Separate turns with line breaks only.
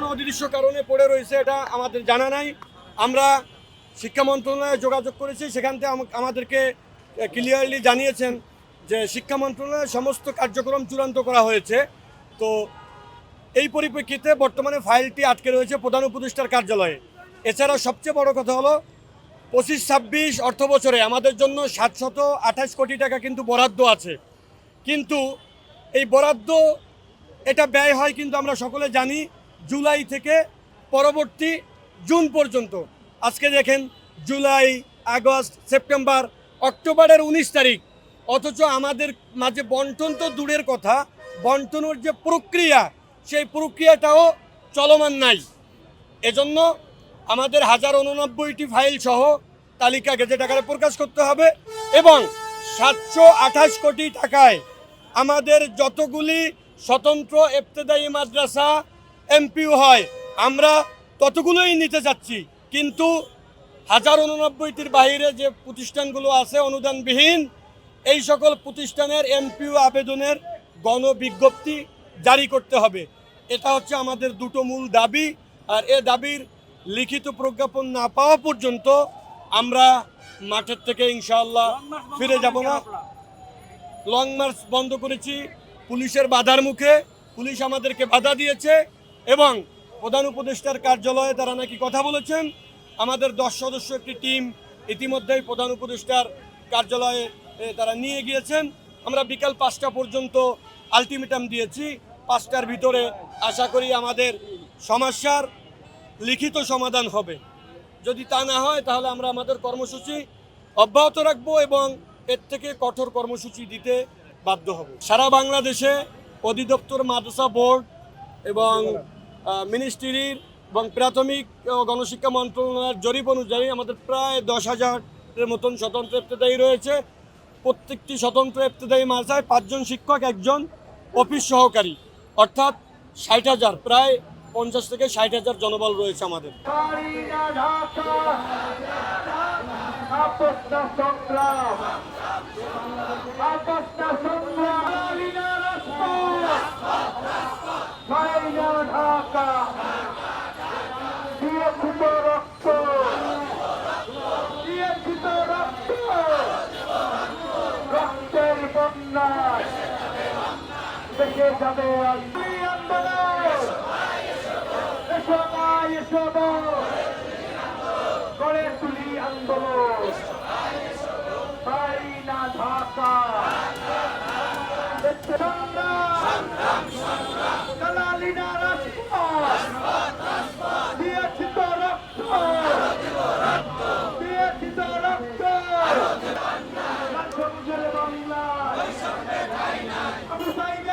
কোনো অদৃশ্য কারণে পড়ে রয়েছে, এটা আমাদের জানা নাই। আমরা শিক্ষা মন্ত্রণালয়ে যোগাযোগ করেছি, সেখান থেকে আমাদেরকে ক্লিয়ারলি জানিয়েছেন যে শিক্ষা মন্ত্রণালয়ের সমস্ত কার্যক্রম চূড়ান্ত করা হয়েছে। তো এই পরিপ্রেক্ষিতে বর্তমানে ফাইলটি আটকে রয়েছে প্রধান উপদেষ্টার কার্যালয়ে। এছাড়া সবচেয়ে বড় কথা হলো, পঁচিশ ছাব্বিশ অর্থ বছরে আমাদের জন্য সাতশত আঠাশ কোটি টাকা কিন্তু বরাদ্দ আছে। কিন্তু এই বরাদ্দ, এটা ব্যয় হয় কিন্তু আমরা সকলে জানি জুলাই থেকে পরবর্তী জুন পর্যন্ত। আজকে দেখেন জুলাই, আগস্ট, সেপ্টেম্বর, অক্টোবরের উনিশ তারিখ। অথচ আমাদের মাঝে বন্টন তো দূরের কথা, বন্টনের যে প্রক্রিয়া, সেই প্রক্রিয়াটাও চলমান নাই। এজন্য আমাদের হাজার উননব্বইটি ফাইল সহ তালিকা গেজেট আকারে প্রকাশ করতে হবে এবং সাতশো আঠাশ কোটি টাকায় আমাদের যতগুলি স্বতন্ত্র এফতেদায়ী মাদ্রাসা এমপিও হয়। আমরা ততগুলোই নিতে যাচ্ছি কিন্তু হাজার উননব্বইটির বাইরে যে প্রতিষ্ঠানগুলো আছে অনুদানবিহীন এই সকল প্রতিষ্ঠানের এমপিও আবেদনের গণবিজ্ঞপ্তি জারি করতে হবে। এটা হচ্ছে আমাদের দুটো মূল দাবি আর এ দাবির লিখিত প্রজ্ঞাপন না পাওয়া পর্যন্ত আমরা মাঠের থেকে ইনশাআল্লাহ ফিরে যাব না। লং মার্চ বন্ধ করেছি পুলিশের বাধার মুখে। পুলিশ আমাদেরকে বাধা দিয়েছে এবং প্রধান উপদেষ্টার কার্যালয়ে তারা নাকি কথা বলেছেন। আমাদের দশ সদস্য একটি টিম ইতিমধ্যেই প্রধান উপদেষ্টার কার্যালয়ে তারা নিয়ে গিয়েছেন। আমরা বিকাল পাঁচটা পর্যন্ত আলটিমেটাম দিয়েছি। পাঁচটার ভিতরে আশা করি আমাদের সমস্যার লিখিত সমাধান হবে। যদি তা না হয়, তাহলে আমরা আমাদের কর্মসূচি অব্যাহত রাখব এবং এর থেকে কঠোর কর্মসূচি দিতে বাধ্য হব। সারা বাংলাদেশে অধিদপ্তর মাদ্রাসা বোর্ড এবং মিনিস্ট্রির এবং প্রাথমিক ও গণশিক্ষা মন্ত্রণালয়ের জরিপ অনুযায়ী আমাদের প্রায় দশ হাজারের মতন স্বতন্ত্র ইফতেদায়ী রয়েছে। প্রত্যেকটি স্বতন্ত্র ইফতেদায়ী মাদ্রাসায় পাঁচজন শিক্ষক, একজন অফিস সহকারী। অর্থাৎ ষাট হাজার, প্রায় পঞ্চাশ থেকে ষাট হাজার জনবল রয়েছে আমাদের।
সংগ্রাম। অন্যায় দেশে যাবে আন্দোলন করে তুলি আন্দোলন তাই না ঢাকা দালালি না রাজপথ দিয়েছি তো রক্ত দিয়েছি তো রক্ত বাংলা ください